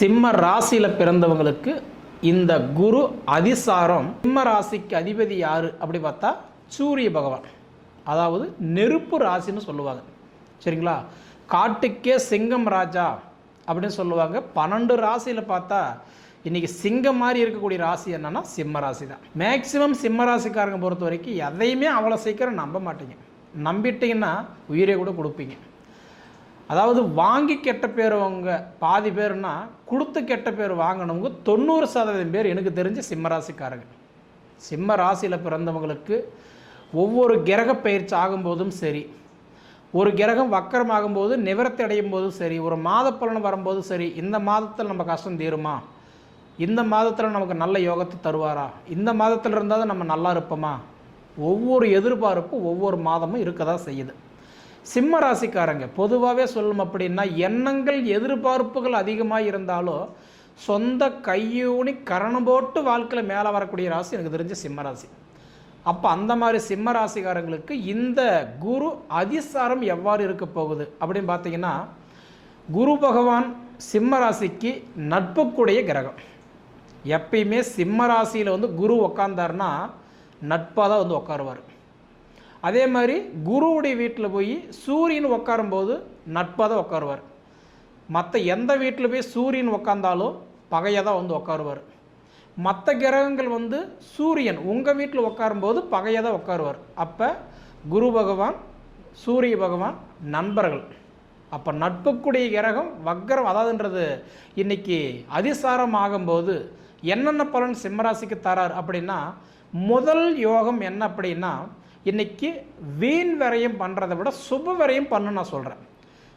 சிம்ம ராசியில் பிறந்தவங்களுக்கு இந்த குரு அதிசாரம். சிம்ம ராசிக்கு அதிபதி யார் அப்படி பார்த்தா சூரிய பகவான். அதாவது நெருப்பு ராசின்னு சொல்லுவாங்க. சரிங்களா? காட்டுக்கே சிங்கம் ராஜா அப்படின்னு சொல்லுவாங்க. பன்னெண்டு ராசியில் பார்த்தா இன்னைக்கு சிங்கம் மாதிரி இருக்கக்கூடிய ராசி என்னன்னா சிம்ம ராசி தான். மேக்சிமம் சிம்ம ராசிக்காரங்க பொறுத்த வரைக்கும் எதையுமே அவ்வளோ சீக்கிரம் நம்ப மாட்டீங்க. நம்பிட்டீங்கன்னா உயிரை கூட கொடுப்பீங்க. அதாவது வாங்கி கெட்ட பேருவங்க பாதி பேர்னா கொடுத்து கெட்ட பேர் வாங்கினவங்க தொண்ணூறு சதவீதம் பேர் எனக்கு தெரிஞ்சு சிம்ம ராசிக்காரங்க சிம்ம ராசியில் பிறந்தவங்களுக்கு ஒவ்வொரு கிரக பயிற்சி ஆகும்போதும் சரி ஒரு கிரகம் வக்கரம் ஆகும்போது நிவர்த்தி அடையும் போதும் சரி ஒரு மாத பலன் வரும்போதும் சரி இந்த மாதத்தில் நம்ம கஷ்டம் தீருமா? இந்த மாதத்தில் நமக்கு நல்ல யோகத்தை தருவாரா? இந்த மாதத்தில் இருந்தால் தான் நம்ம நல்லா இருப்போமா? ஒவ்வொரு எதிர்பார்ப்பும் ஒவ்வொரு மாதமும் இருக்க தான் செய்யுது. சிம்ம ராசிக்காரங்க பொதுவாகவே சொல்லணும் அப்படின்னா எண்ணங்கள் எதிர்பார்ப்புகள் அதிகமாக இருந்தாலும் சொந்த கையூனி கரணம் போட்டு வாழ்க்கையில் மேலே வரக்கூடிய ராசி எனக்கு தெரிஞ்ச சிம்ம ராசி. அப்போ அந்த மாதிரி சிம்ம ராசிக்காரங்களுக்கு இந்த குரு அதிசாரம் எவ்வாறு இருக்க போகுது அப்படின்னு பார்த்தீங்கன்னா குரு பகவான் சிம்ம ராசிக்கு நட்புக்குடைய கிரகம். எப்பயுமே சிம்ம ராசியில் வந்து குரு உக்காந்தாருன்னா நட்பாக தான் வந்து உட்காருவார் அதே மாதிரி குருவுடைய வீட்டில் போய் சூரியன் உட்காரும்போது நட்பாக தான் உட்காருவார் மற்ற எந்த வீட்டில் போய் சூரியன் உட்காந்தாலும் பகையாக தான் வந்து உட்காருவார் மற்ற கிரகங்கள் வந்து சூரியன் உங்கள் வீட்டில் உட்காரும்போது பகையாக தான் உட்காருவார் அப்போ குரு பகவான் சூரிய பகவான் நண்பர்கள். அப்போ நட்புக்குடைய கிரகம் வக்கரம் அதாவதுன்றது. இன்னைக்கு அதிசாரம் ஆகும்போது என்னென்ன பலன் சிம்மராசிக்கு தரார் அப்படின்னா முதல் யோகம் என்ன அப்படின்னா இன்னைக்கு வீண் விரயம் பண்ணுறதை விட சுப விரயம் பண்ணு நான் சொல்கிறேன்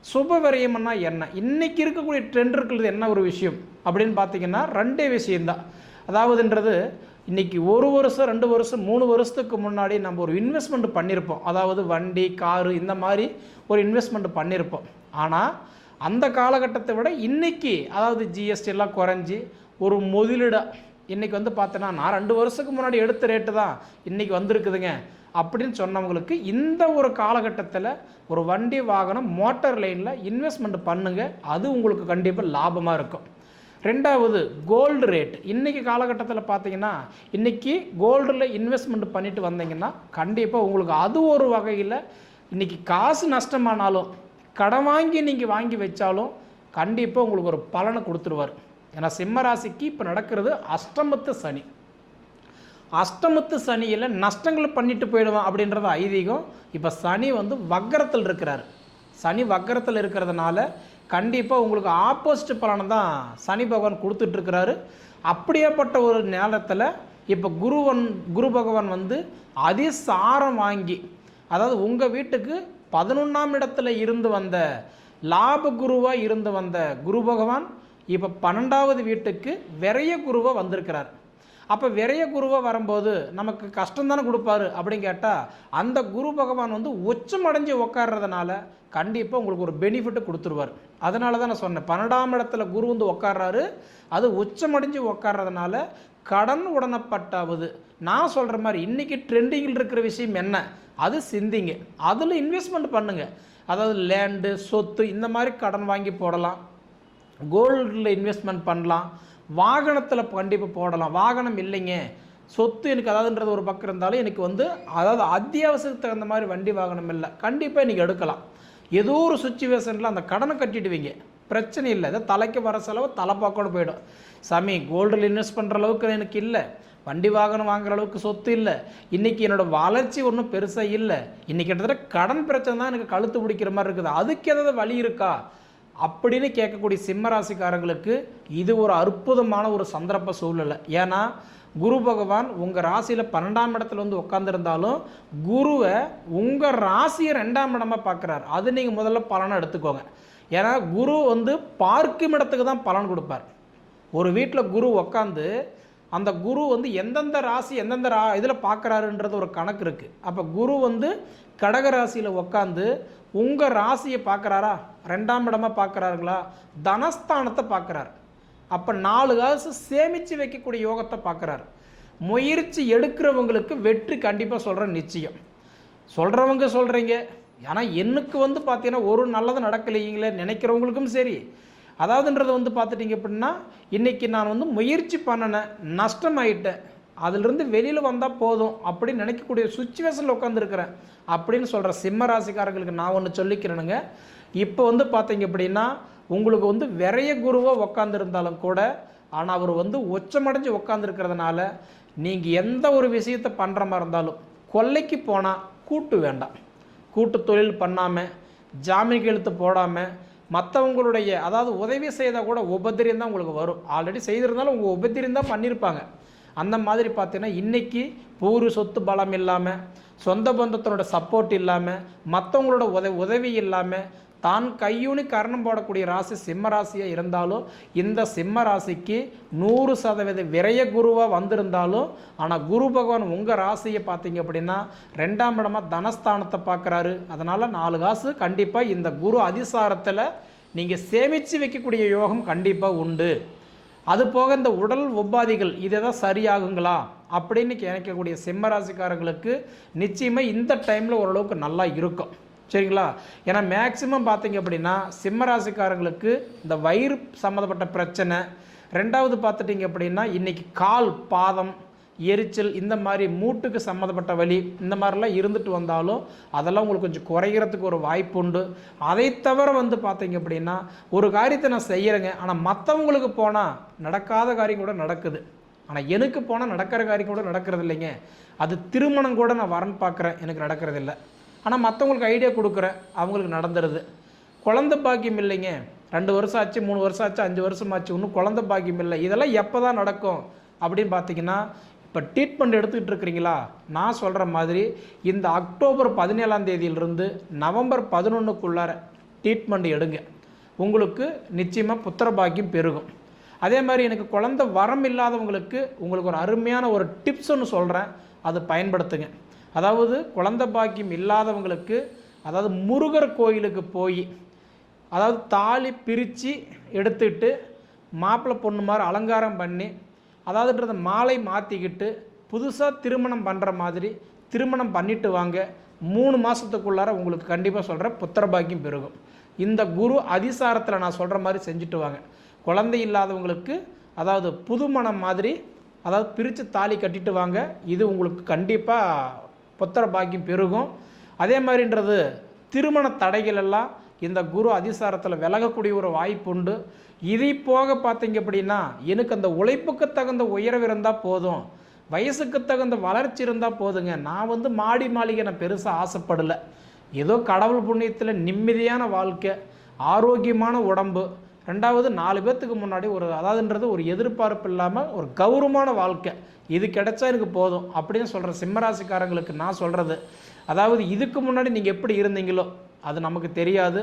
சுப விரயம்னா என்ன? இன்னைக்கு இருக்கக்கூடிய ட்ரெண்ட் இருக்கிறது என்ன ஒரு விஷயம்? அப்படின்னு பார்த்தீங்கன்னா ரெண்டே விஷயம்தான். அதாவதுன்றது இன்னைக்கு ஒரு வருஷம் ரெண்டு வருஷம் மூணு வருஷத்துக்கு முன்னாடி நம்ம ஒரு இன்வெஸ்ட்மெண்ட் பண்ணியிருப்போம் அதாவது வண்டி காரு இந்த மாதிரி ஒரு இன்வெஸ்ட்மெண்ட் பண்ணியிருப்போம் ஆனால் அந்த காலகட்டத்தை விட இன்றைக்கி அதாவது ஜிஎஸ்டி எல்லாம் குறைஞ்சி ஒரு முதலீடாக இன்றைக்கி வந்து பார்த்தோன்னா நான் ரெண்டு வருஷத்துக்கு முன்னாடி எடுத்த ரேட்டு தான் இன்றைக்கி வந்திருக்குதுங்க. அப்படின்னு சொன்னவங்களுக்கு இந்த ஒரு காலகட்டத்தில் ஒரு வண்டி வாகனம் மோட்டார் லைனில் இன்வெஸ்ட்மெண்ட் பண்ணுங்க. அது உங்களுக்கு கண்டிப்பாக லாபமாக இருக்கும். ரெண்டாவது கோல்டு ரேட் இன்றைக்கி காலகட்டத்தில் பார்த்தீங்கன்னா இன்றைக்கி கோல்டில் இன்வெஸ்ட்மெண்ட் பண்ணிட்டு வந்தீங்கன்னா கண்டிப்பாக உங்களுக்கு அது ஒரு வகையில் இன்றைக்கி காசு நஷ்டமானாலும் கடன் வாங்கி நீங்கள் வாங்கி வச்சாலும் கண்டிப்பாக உங்களுக்கு ஒரு பலனை கொடுத்துருவார். ஏன்னா சிம்மராசிக்கு இப்போ நடக்கிறது அஷ்டமத்து சனி. அஷ்டமத்து சனியில் நஷ்டங்கள் பண்ணிட்டு போயிடுவான் அப்படின்றது ஐதீகம். இப்போ சனி வந்து வக்கரத்தில் இருக்கிறார். சனி வக்கரத்தில் இருக்கிறதுனால கண்டிப்பாக உங்களுக்கு ஆப்போசிட் பலனை தான் சனி பகவான் கொடுத்துட்ருக்கிறாரு அப்படியேப்பட்ட ஒரு நேரத்தில் இப்போ குருவன் குரு பகவான் வந்து அதிசாரம் வாங்கி அதாவது உங்கள் வீட்டுக்கு பதினொன்றாம் இடத்துல இருந்து வந்த லாப குருவாக இருந்து வந்த குரு பகவான் இப்போ பன்னெண்டாவது வீட்டுக்கு விரைய குருவாக வந்திருக்கிறார். அப்போ விரைய குருவாக வரும்போது நமக்கு கஷ்டம் தானே கொடுப்பாரு அப்படின்னு கேட்டால் அந்த குரு பகவான் வந்து உச்சமடைஞ்சு அடைஞ்சு உட்கார்றதுனால கண்டிப்பாக உங்களுக்கு ஒரு பெனிஃபிட்டு கொடுத்துருவார். அதனால தான் நான் சொன்னேன் பன்னெண்டாம் இடத்துல குரு வந்து உட்கார்றாரு அது உச்சமடைஞ்சு உட்கார்றதுனால கடன் உடனப்பட்டாவது நான் சொல்கிற மாதிரி இன்றைக்கி ட்ரெண்டிங்கில் இருக்கிற விஷயம் என்ன? அது சிந்திங்க. அதில் இன்வெஸ்ட்மெண்ட் பண்ணுங்கள் அதாவது லேண்டு சொத்து இந்த மாதிரி கடன் வாங்கி போடலாம். கோல்டில் இன்வெஸ்ட்மெண்ட் பண்ணலாம். வாகனத்தில் கண்டிப்பாக போடலாம். வாகனம் இல்லைங்க. சொத்து எனக்கு அதாவதுன்றது ஒரு பக்கம் இருந்தாலும் எனக்கு வந்து அதாவது அத்தியாவசியத்துக்கு தகுந்த மாதிரி வண்டி வாகனம் இல்லை. கண்டிப்பாக நீங்கள் எடுக்கலாம். ஏதோ ஒரு சுச்சுவேஷனில் அந்த கடனை கட்டிடுவீங்க. பிரச்சனை இல்லை. ஏதோ தலைக்கு வர செலவு தலைப்பாக்கோடு போயிடும். சாமி கோல்டில் இன்வெஸ்ட் பண்ணுற அளவுக்கு எனக்கு இல்லை. வண்டி வாகனம் வாங்குற அளவுக்கு சொத்து இல்லை. இன்றைக்கி என்னோடய வளர்ச்சி ஒன்றும் பெருசாக இல்லை. இன்றைக்கி கிட்டத்தட்ட கடன் பிரச்சனை தான் எனக்கு கழுத்து பிடிக்கிற மாதிரி இருக்குது. அதுக்கு ஏதாவது வழி இருக்கா? அப்படின்னு கேட்கக்கூடிய சிம்ம ராசிக்காரங்களுக்கு இது ஒரு அற்புதமான ஒரு சந்தர்ப்ப சூழ்நிலை. ஏன்னா குரு பகவான் உங்கள் ராசியில் பன்னெண்டாம் இடத்துல வந்து உட்காந்துருந்தாலும் குருவை உங்கள் ராசியை ரெண்டாம் இடமாக பார்க்குறாரு அது நீங்கள் முதல்ல பலனை எடுத்துக்கோங்க. ஏன்னா குரு வந்து பார்க்கும் இடத்துக்கு தான் பலன் கொடுப்பார். ஒரு வீட்டில் குரு உக்காந்து அந்த குரு வந்து எந்தெந்த ராசி எந்தெந்த ரா இதில் பார்க்குறாருன்றது ஒரு கணக்கு இருக்குது அப்போ குரு வந்து கடக ராசியில் உக்காந்து உங்கள் ராசியை பார்க்குறாரா? ரெண்டாம் இடமா பார்க்குறாருங்களா? தனஸ்தானத்தை பார்க்குறாரு. அப்போ நாலு காசு சேமித்து வைக்கக்கூடிய யோகத்தை பார்க்குறாரு. முயற்சி எடுக்கிறவங்களுக்கு வெற்றி கண்டிப்பாக சொல்கிறேன் நிச்சயம். சொல்கிறவங்க சொல்கிறீங்க ஏன்னா எனக்கு வந்து பார்த்தீங்கன்னா ஒரு நல்லது நடக்கலைங்களே நினைக்கிறவங்களுக்கும் சரி. அதாவதுன்றது வந்து பார்த்துட்டிங்க அப்படின்னா இன்றைக்கி நான் வந்து முயற்சி பண்ணினேன் நஷ்டமாயிட்டேன். அதிலிருந்து வெளியில் வந்தால் போதும் அப்படின்னு நினைக்கக்கூடிய சுச்சுவேஷனில் உட்காந்துருக்கிறேன் அப்படின்னு சொல்கிற சிம்ம ராசிக்காரங்களுக்கு நான் ஒன்று சொல்லிக்கிறேனுங்க. இப்போ வந்து பார்த்தீங்க அப்படின்னா உங்களுக்கு வந்து விரைய குருவாக உட்காந்துருந்தாலும் கூட ஆனால் அவர் வந்து உச்சமடைஞ்சு உட்காந்துருக்கிறதுனால நீங்கள் எந்த ஒரு விஷயத்தை பண்ணுற மாதிரி இருந்தாலும் கொல்லைக்கு போனால் கூட்டு வேண்டாம். கூட்டு தொழில் பண்ணாமல் ஜாமீன் எழுத்து போடாமல் மற்றவங்களுடைய அதாவது உதவி செய்தால் கூட உபத்திரியம் தான் உங்களுக்கு வரும். ஆல்ரெடி செய்திருந்தாலும் உங்கள் உபத்திரியம் தான் பண்ணியிருப்பாங்க அந்த மாதிரி பார்த்தீங்கன்னா இன்றைக்கி பூர்வ சொத்து பலம் இல்லாமல் சொந்த பந்தத்தினோட சப்போர்ட் இல்லாமல் மற்றவங்களோட உத உதவி இல்லாமல் தான் கையூனி கரணம் போடக்கூடிய ராசி சிம்ம ராசியாக இருந்தாலும் இந்த சிம்ம ராசிக்கு நூறு சதவீத விரைய குருவாக வந்திருந்தாலும் ஆனால் குரு பகவான் உங்கள் ராசியை பார்த்தீங்க அப்படின்னா ரெண்டாம் இடமா தனஸ்தானத்தை பார்க்குறாரு. அதனால் நாலு காசு கண்டிப்பாக இந்த குரு அதிசாரத்தில் நீங்கள் சேமித்து வைக்கக்கூடிய யோகம் கண்டிப்பாக உண்டு. அது போக இந்த உடல் உபாதிகள் இதை தான் சரியாகுங்களா? அப்படின்னு நினைக்கக்கூடிய சிம்மராசிக்காரங்களுக்கு நிச்சயமாக இந்த டைமில் ஓரளவுக்கு நல்லா இருக்கும். சரிங்களா? ஏன்னா மேக்சிமம் பார்த்தீங்க அப்படின்னா சிம்மராசிக்காரங்களுக்கு இந்த வயிறு சம்மந்தப்பட்ட பிரச்சனை. ரெண்டாவது பார்த்துட்டிங்க அப்படின்னா இன்றைக்கி கால் பாதம் எரிச்சல் இந்த மாதிரி மூட்டுக்கு சம்மந்தப்பட்ட வலி இந்த மாதிரிலாம் இருந்துட்டு வந்தாலும் அதெல்லாம் உங்களுக்கு கொஞ்சம் குறைகிறதுக்கு ஒரு வாய்ப்பு உண்டு. அதை தவிர வந்து பார்த்தீங்க அப்படின்னா ஒரு காரியத்தை நான் செய்கிறேங்க ஆனால் மற்றவங்களுக்கு போனால் நடக்காத காரியம் கூட நடக்குது. ஆனால் எனக்கு போனால் நடக்கிற காரியம் கூட நடக்கிறது இல்லைங்க. அது திருமணம் கூட நான் வரன்னு பார்க்குறேன். எனக்கு நடக்கிறது இல்லை. ஆனால் மற்றவங்களுக்கு ஐடியா கொடுக்குறேன். அவங்களுக்கு நடந்துருது. குழந்த பாக்கியம் இல்லைங்க. ரெண்டு வருஷம் ஆச்சு மூணு வருஷம் ஆச்சு அஞ்சு வருஷம் ஆச்சு. இன்னும் குழந்த பாக்கியம் இல்லை. இதெல்லாம் எப்போ தான் நடக்கும் அப்படின்னு பார்த்தீங்கன்னா இப்போ ட்ரீட்மெண்ட் எடுத்துக்கிட்டு இருக்கிறீங்களா நான் சொல்கிற மாதிரி இந்த அக்டோபர் பதினேழாம் தேதியிலிருந்து நவம்பர் பதினொன்றுக்குள்ளார ட்ரீட்மெண்ட் எடுங்க. உங்களுக்கு நிச்சயமாக புத்திர பாக்கியம் பெருகும். அதே மாதிரி எனக்கு குழந்த வரம் இல்லாதவங்களுக்கு உங்களுக்கு ஒரு அருமையான ஒரு டிப்ஸ் ஒன்று சொல்கிறேன் அது பயன்படுத்துங்க. அதாவது குழந்த பாக்கியம் இல்லாதவங்களுக்கு அதாவது முருகர் கோயிலுக்கு போய் அதாவது தாலி பிரித்து எடுத்துட்டு மாப்பிள்ளை பொண்ணு மாதிரி அலங்காரம் பண்ணி அதாவதுன்றது மாலை மாற்றிக்கிட்டு புதுசாக திருமணம் பண்ணுற மாதிரி திருமணம் பண்ணிட்டு வாங்க. மூணு மாதத்துக்குள்ளார உங்களுக்கு கண்டிப்பாக சொல்கிறேன் புத்திர பாக்கியம் பெருகும். இந்த குரு அதிசாரத்தில் நான் சொல்கிற மாதிரி செஞ்சுட்டு வாங்க. குழந்தை இல்லாதவங்களுக்கு அதாவது புதுமணம் மாதிரி அதாவது பிரித்து தாலி கட்டிட்டு வாங்க. இது உங்களுக்கு கண்டிப்பாக புத்திர பாக்கியம் பெருகும். அதே மாதிரின்றது திருமண தடைகள் எல்லாம் இந்த குரு அதிசாரத்தில் விலகக்கூடிய ஒரு வாய்ப்பு உண்டு. இதை போக பார்த்தீங்க அப்படின்னா எனக்கு அந்த உழைப்புக்கு தகுந்த உயர்வு இருந்தால் போதும். வயசுக்கு தகுந்த வளர்ச்சி இருந்தால் போதுங்க. நான் வந்து மாடி மாளிகை நான் பெருசாக ஆசைப்படலை. ஏதோ கடவுள் புண்ணியத்தில் நிம்மதியான வாழ்க்கை ஆரோக்கியமான உடம்பு ரெண்டாவது நாலு பேர்த்துக்கு முன்னாடி ஒரு அதாவதுன்றது ஒரு எதிர்பார்ப்பு இல்லாமல் ஒரு கௌரவமான வாழ்க்கை. இது கிடைச்சா எனக்கு போதும் அப்படின்னு சொல்கிற சிம்மராசிக்காரங்களுக்கு நான் சொல்கிறது அதாவது இதுக்கு முன்னாடி நீங்கள் எப்படி இருந்தீங்களோ அது நமக்கு தெரியாது.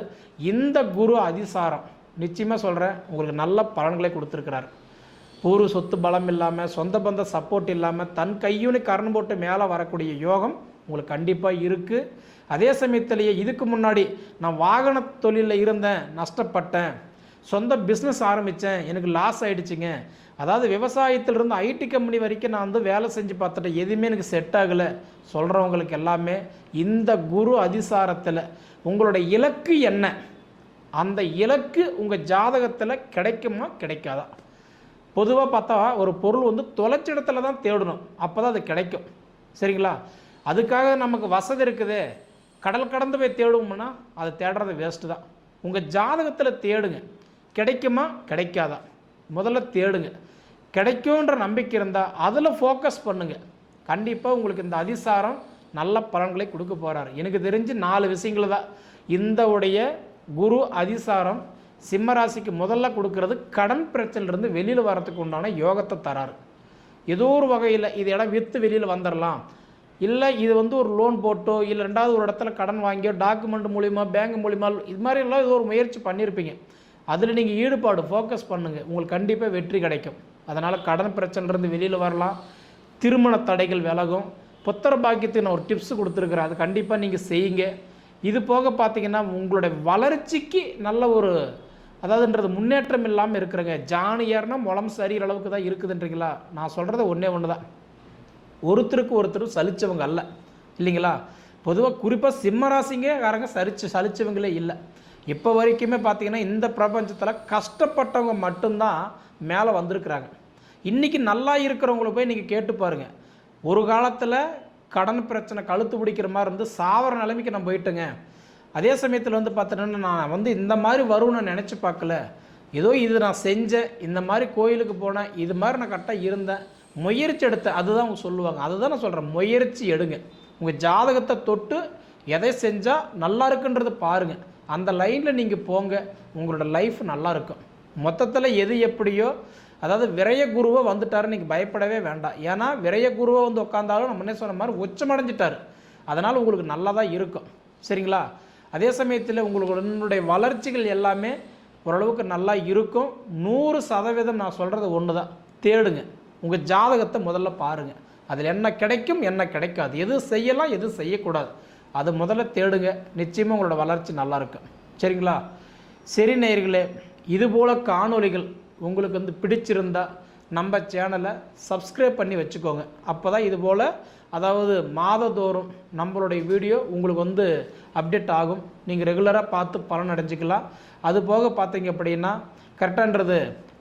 இந்த குரு அதிசாரம். நிச்சயமாக சொல்கிறேன் உங்களுக்கு நல்ல பலன்களை கொடுத்துருக்கிறார். பூர்வ சொத்து பலம் இல்லாமல் சொந்த பந்த சப்போர்ட் இல்லாமல் தன் கையுனி கரண் போட்டு மேலே வரக்கூடிய யோகம் உங்களுக்கு கண்டிப்பாக இருக்குது அதே சமயத்திலேயே இதுக்கு முன்னாடி நான் வாகன தொழிலில் இருந்தேன் நஷ்டப்பட்டேன். சொந்த பிஸ்னஸ் ஆரம்பித்தேன் எனக்கு லாஸ் ஆகிடுச்சிங்க அதாவது விவசாயத்திலிருந்து ஐடி கம்பெனி வரைக்கும் நான் வந்து வேலை செஞ்சு பார்த்துட்டேன். எதுவுமே எனக்கு செட் ஆகலை. சொல்கிறவங்களுக்கு எல்லாமே இந்த குரு அதிசாரத்தில் உங்களுடைய இலக்கு என்ன? அந்த இலக்கு உங்கள் ஜாதகத்தில் கிடைக்குமா கிடைக்காதா? பொதுவாக பார்த்தா ஒரு பொருள் வந்து தொலைச்ச இடத்துல தான் தேடணும். அப்போ தான் அது கிடைக்கும். சரிங்களா? அதுக்காக நமக்கு வசதி இருக்குது. கடல் கடந்து போய் தேடுவோம்னா அதை தேடுறது வேஸ்ட்டு தான். உங்கள் ஜாதகத்தில் தேடுங்க. கிடைக்குமா? கிடைக்காதா? முதல்ல தேடுங்க. கிடைக்கும்ன்ற நம்பிக்கை இருந்தால் அதில் ஃபோக்கஸ் பண்ணுங்கள் கண்டிப்பாக உங்களுக்கு இந்த அதிசாரம் நல்ல பலன்களை கொடுக்க போகிறார் எனக்கு தெரிஞ்சு நாலு விஷயங்கள் தான். இந்த உடைய குரு அதிசாரம் சிம்மராசிக்கு முதல்ல கொடுக்கறது கடன் பிரச்சனையிலிருந்து வெளியில் வரத்துக்கு உண்டான யோகத்தை தராரு. ஏதோ ஒரு வகையில் இது இடம் விற்று வெளியில் வந்துடலாம் இல்லை இது வந்து ஒரு லோன் போட்டோ இல்லை ரெண்டாவது ஒரு இடத்துல கடன் வாங்கியோ டாக்குமெண்ட் மூலிமா பேங்க் மூலிமா இது மாதிரி எல்லாம் ஏதோ ஒரு முயற்சி பண்ணியிருப்பீங்க அதில் நீங்கள் ஈடுபாடு ஃபோக்கஸ் பண்ணுங்கள் உங்களுக்கு கண்டிப்பாக வெற்றி கிடைக்கும். அதனால் கடன் பிரச்சனைலேருந்து வெளியில் வரலாம். திருமண தடைகள் விலகும். புத்திர பாக்கியத்துக்கு நான் ஒரு டிப்ஸ் கொடுத்துருக்குறேன். அது கண்டிப்பாக நீங்கள் செய்யுங்க. இது போக பார்த்தீங்கன்னா உங்களுடைய வளர்ச்சிக்கு நல்ல ஒரு அதாவதுன்றது முன்னேற்றம் இல்லாமல் இருக்கிறங்க. ஜானி ஏறினா முளம் சரியிற அளவுக்கு தான் இருக்குதுன்றீங்களா? நான் சொல்கிறது ஒன்றே ஒன்று தான் ஒருத்தருக்கு ஒருத்தர் சலித்தவங்க அல்ல. இல்லைங்களா? பொதுவாக குறிப்பாக சிம்மராசிங்க காரங்க சரிச்சு சலிச்சவங்களே இல்லை. இப்போ வரைக்குமே பார்த்தீங்கன்னா இந்த பிரபஞ்சத்தில் கஷ்டப்பட்டவங்க மட்டும்தான் மேலே வந்திருக்கிறாங்க. இன்றைக்கி நல்லா இருக்கிறவங்கள போய் நீங்கள் கேட்டு பாருங்கள் ஒரு காலத்தில் கடன் பிரச்சனை கழுத்து பிடிக்கிற மாதிரி இருந்து சாவர நிலைமைக்கு நான் போயிட்டேங்க. அதே சமயத்தில் வந்து பார்த்தீங்கன்னா நான் வந்து இந்த மாதிரி வரும்னு நினச்சி பார்க்கல. ஏதோ இது நான் செஞ்சேன் இந்த மாதிரி கோயிலுக்கு போனேன் இது மாதிரி நான் கரெக்டாக இருந்தேன். முயற்சி எடுத்தேன் அதுதான் அவங்க சொல்லுவாங்க. அதுதான் நான் சொல்கிறேன் முயற்சி எடுங்க. உங்கள் ஜாதகத்தை தொட்டு எதை செஞ்சால் நல்லா இருக்குன்றதை பாருங்கள் அந்த லைனில் நீங்கள் போங்க உங்களோட லைஃப் நல்லா இருக்கும் மொத்தத்தில் எது எப்படியோ அதாவது விரைய குருவை வந்துட்டாரு நீங்கள் பயப்படவே வேண்டாம். ஏன்னா விரைய குருவை வந்து உட்காந்தாலும் நம்ம என்ன சொன்ன மாதிரி உச்சமடைஞ்சிட்டாரு. அதனால் உங்களுக்கு நல்லதாக இருக்கும். சரிங்களா? அதே சமயத்தில் உங்களுடைய வளர்ச்சிகள் எல்லாமே ஓரளவுக்கு நல்லா இருக்கும். நூறு சதவீதம் நான் சொல்கிறது ஒன்று தான் தேடுங்க. உங்கள் ஜாதகத்தை முதல்ல பாருங்கள் அதில் என்ன கிடைக்கும் என்ன கிடைக்காது. எது செய்யலாம் எது செய்யக்கூடாது. அது முதல்ல தேடுங்க. நிச்சயமாக உங்களோட வளர்ச்சி நல்லாயிருக்கும் சரிங்களா? சரி நேயர்களே இதுபோல் காணொளிகள் உங்களுக்கு வந்து பிடிச்சிருந்தா நம்ம சேனலை சப்ஸ்கிரைப் பண்ணி வச்சுக்கோங்க. அப்போ தான் இதுபோல் அதாவது மாதந்தோறும் நம்மளுடைய வீடியோ உங்களுக்கு வந்து அப்டேட் ஆகும். நீங்கள் ரெகுலராக பார்த்து பலன் அடைஞ்சிக்கலாம். அது போக பார்த்தீங்க அப்படின்னா கரெக்டான்றது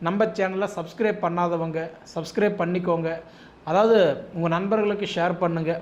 நம்ம சேனலை சப்ஸ்கிரைப் பண்ணாதவங்க சப்ஸ்கிரைப் பண்ணிக்கோங்க. அதாவது உங்கள் நண்பர்களுக்கு ஷேர் பண்ணுங்கள்